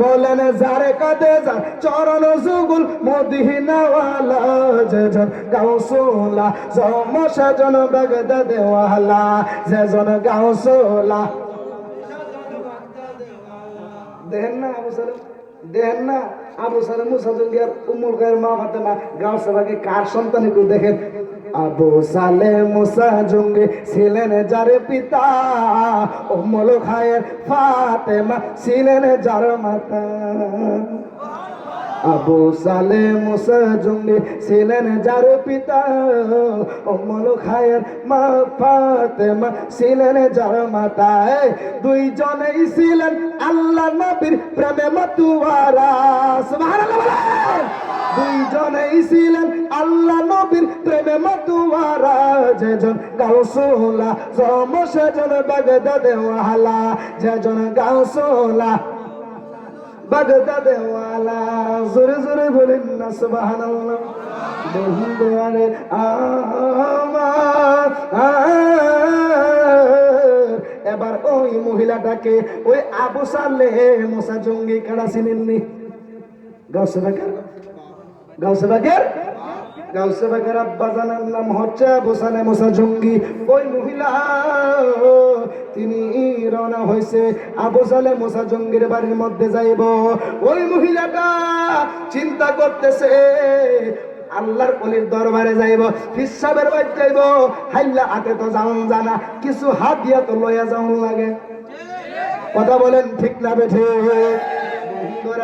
বলেন, যারে কাদে যা চরণ সুগুল মদিনাওয়ালা যেজন গাউসুলা সমসাজন বাগদা দেওয়ালা যেজন গাউসোলা। দেন না সালেম। দেখেন না, আবু সালে মুসা জঙ্গিয়ার উমুল গায়ের মা ফাতেমা, গাঁও সভাকে কার সন্তান একটু দেখেন? আবু সালে মুসা জঙ্গে ছিলেন যার পিতা উমুল খায়ের ফাতেমা ছিলেন যার মাতা। আবু সালে মুসা জঙ্গি ছিলেন যার পিতা অমল খায়ের মা ফাতেমা ছিলেন যার মাতা। দুইজনেই ছিলেন আল্লাহ নবীর প্রেমে মতুয়ারা। দুইজনেই ছিলেন আল্লাহ নবীর প্রেমে মতুয়ারা। যেজন গাউসুলা সমসেজন বাগদাদে ওয়ালা। যেজন গাউসুলা এবার ওই মহিলাটাকে, ওই আবু সালে মোসা জঙ্গি কারা ছিলেননি গাউসে বাকের গাউসে বাকের গাউসে বাকের আব্বা জানার নাম হচ্ছে আবু সালে মোসা জঙ্গি। ওই মহিলা তিনি রওনা হয়েছে। আবু সালে মোসা জঙ্গির বাড়ির মধ্যে যাইব। ওই মহিলাটা চিন্তা করতেছে, আল্লাহর কলির দরবারে যাইব ফিসাবের বাড়ি যাইব। হাইলা হাতে তো যাওন জানা, কিছু হাত দিয়া তো লইয়া যাওন লাগে। কথা বলেন ঠিক না বেঠে? কেন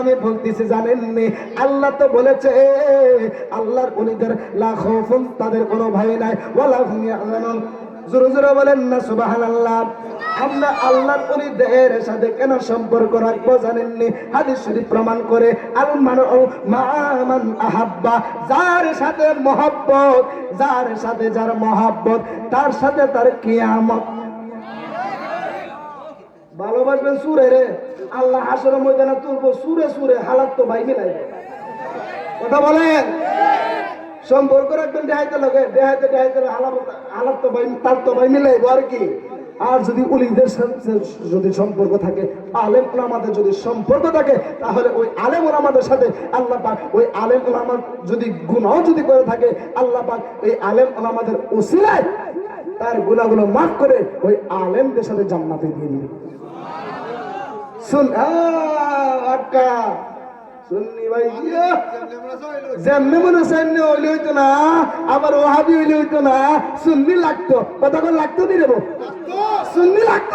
আমি বলতেছি, জানেননি? আল্লাহ তো বলেছে, আল্লাহর অলিদের লাখো ফোন তাদের কোনো ভয় নাই হুম জোরে জোরে বলেন না, সুবহানাল্লাহ। আমরা আল্লাহর অলিদের সাথে কেন সম্পর্ক রাখব, জানেননি? হাদিস শরীফ প্রমাণ করে, আল মানু মান আহাব্বা, যার সাথে মহব্বত, যার সাথে যার মহব্বত, তার সাথে তার কিয়ামত। ভালোবাসবেন সুরে রে। আল্লাহ হাসর ময়দানে তুলবো সুরে সুরে, হালাত তো ভাই মিলাইবে। কথা বলেন? সম্পর্ক রাখবেন দেহাইতে লগে, দেহাইতে দেহাইতে হালাত তো ভাই তার তো ভাই মিলাইবো আর কি। আর যদি উলিদের সাথে যদি সম্পর্ক থাকে আলেম ওলামাদের যদি সম্পর্ক থাকে, তাহলে ওই আলেম ওলামাদের সাথে আল্লাহ পাক ওই আলেম ওলামার যদি গুণাও যদি করে থাকে, আল্লাহ পাক এই আলেম ওলামাদের উসিলায় তার গুনাহগুলো মাফ করে ওই আলেমদের সাথে জান্নাতে দিয়ে দিবে। শুন শুননি ভাই? হইতো না, আবার হইতো না লাগতো? লাগতো লাগতো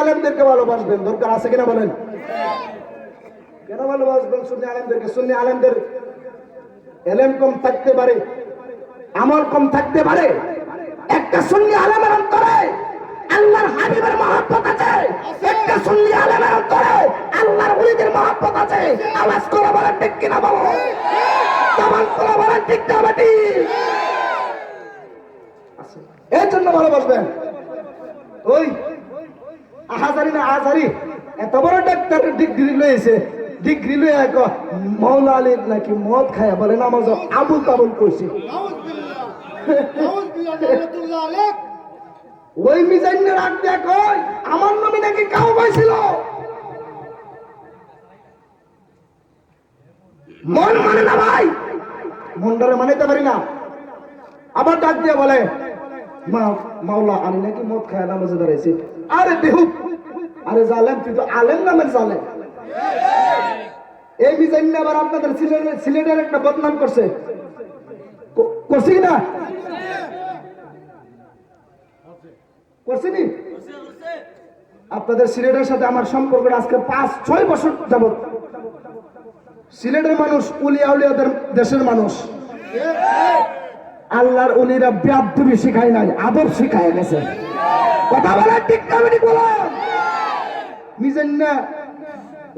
আলেমদেরকে ভালোবাসবেন, দরকার আছে কিনা বলেন? কেন ভালোবাসবেন আলেমদেরকে? আলেমদের এলেম কম থাকতে পারে, আমল কম থাকতে পারে। একটা সুন্নি আলেমের অন্তরে আল্লাহর হাবিবের মহব্বত আছে। একটা সুন্নি আলেমের অন্তরে আল্লাহর ওলিদের মহব্বত আছে। আওয়াজ করে বলেন, ঠিক কিনা বলো জবান করে বলেন, ঠিক না বেটি? এর জন্য ভালোবাসবেন ওই আহাজারি না আহাজারি, এত বড় ডাক্তার ডিগ্রি লয়েছে ডিগ্রি লয়ে এক মৌলা আলীর নাকি মদ খায় বলে নামাজ আবুল তাবুল করছি ওই আমার নাকি কাউ পাইছিল? মন মানে না ভাই? মানাইতে পারি না। আবার ডাক দিয়ে বলে, মা, মাওলা, আমি নাকি মদ খায় নামাজে দাঁড়াইছি। আরে দেহু আরে জালেম, তুই তো আলেম জালেম। এই মিজাইনে আবার আপনাদের সিলেটের একটা বদনাম করছে। করছি না? করছিনি আপনাদের সিলেটের সাথে আমার সম্পর্ক আজকে পাঁচ, ছয় বছর যাবত সিলেটের মানুষ, উলিয়া উলিয়াদের দেশের মানুষ। আল্লাহর উলিরা ব্যাধি শিখায় নাই, আদব শিখায় গেছে। কথা বলে ঠিক না নিজের না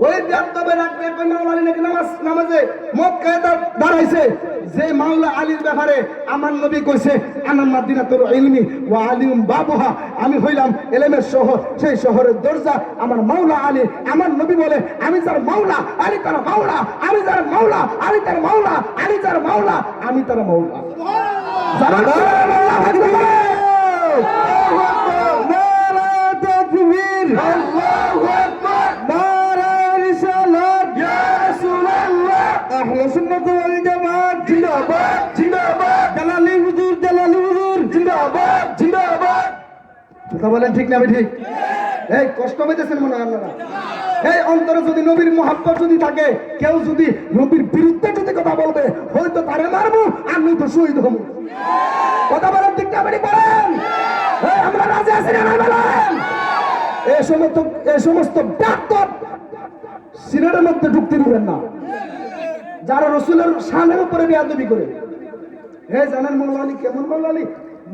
ওই ব্যর্থবের এক মাওলা আলী নাকি নামাজ নামাজে মদ খায় দাঁড়াইছে যে মাওলা আলীর ব্যাপারে আমার নবী কইছে আনাম মাদিনা তোর ইলমি ও আলিম বাবুহা। আমি হইলাম এলেমের শহর সেই শহরের দরজা। আমার মাওলা আলী আমার নবী বলে আমি তার মাওলা আলী তার মাওলা আমি তার মাওলা আলী তার মাওলা আলী তার মাওলা আমি তার মাওলা। সুবহানাল্লাহ নারা তাকবীর। কথা বলেন ঠিক না ঠিক এই, কষ্ট পেতেছেন মনে হয় আপনারা। এই, অন্তরে যদি নবীর মহাব্বত যদি থাকে, কেউ যদি নবীর বিরুদ্ধে যদি কথা বলবে, হয়তো তারে মারবো আমি তো শহীদ হব। কথা বলেন ঠিক না আপনি বলেন। আমরা রাজি আছি না বলেন। এই সমস্ত এই সমস্ত ডাক্তার সিনেটের মধ্যে ঢুকতে দিবেন না। যারা রসুলের সানের উপরে বেয়াদবি করে। হে জানেন মৌলালি কেমন মৌলালি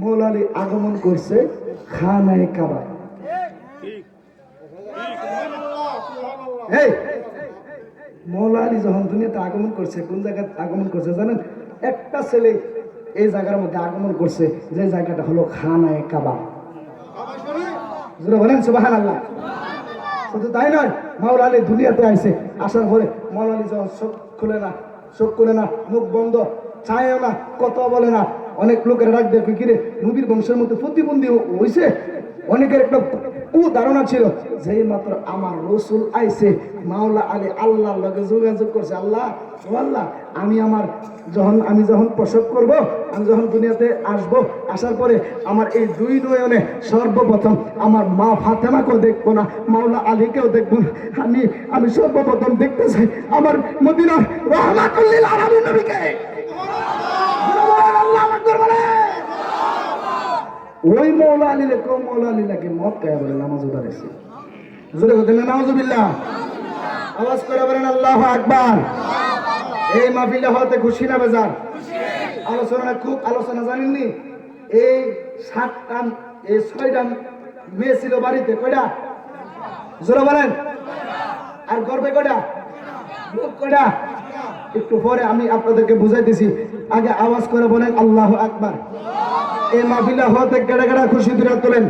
মৌলালি আগমন করছে খানায় কাবা। এই মৌলা আলী যখন দুনিয়াতে আগমন করছে, কোন জায়গায় আগমন করছে জানেন? একটা ছেলে এই জায়গার মধ্যে আগমন করছে, যে জায়গাটা হলো খানায় কাবা। বলেন সুবাহান আল্লাহ শুধু তাই নয় মাওলা আলী দুনিয়াতে আইছে, আসার পরে মাওলা আলী যখন চোখ খুলে না, চোখ খুলে না, মুখ বন্ধ, চায়ও না, কথা বলে না অনেক লোকের ডাক দেখে কিরে নবীর বংশের মধ্যে প্রতিবন্ধী হয়েছে অনেকের একটা ধারণা ছিল যেই মাত্র আমার রসুল আইছে, মাওলা আলী আল্লাহর লগে যোগাযোগ করছে। আল্লাহ আল্লাহ, আমি আমার যখন, আমি যখন প্রসব করব, আমি যখন দুনিয়াতে আসব, আসার পরে আমার এই দুই নয়নে সর্বপ্রথম আমার মা ফাতেমাকেও দেখব না, মাওলা আলীকেও দেখব না। আমি আমি সর্বপ্রথম দেখতে চাই আমার মদিনার রহমাতুল্লিল নবীকে আল্লাহু আকবার বলেন। ওই মৌলা আলী লেখো, মৌলা আলী লাগে মত কে বলে, নামাজ উদারেছে জোরে কথা না নাউজুবিল্লাহ আওয়াজ করে বলেন, আল্লাহ আকবার। এই মাহফিলে হতে খুশি না বেজার? আলোচনা খুব, আলোচনা জানেননি? এই সাতটা এই ছয়টা মেয়ে ছিল বাড়িতে, কয়টা? জোরে বলেন। আর গর্বে কয়টা? কয়টা? একটু পরে আমি আপনাদেরকে বুঝাইতেছি। আগে আওয়াজ করে বলেন, আল্লাহ আকবার। এই মাহফিলা হওয়াতে কেডা কেডা খুশি দূরে তোলেন।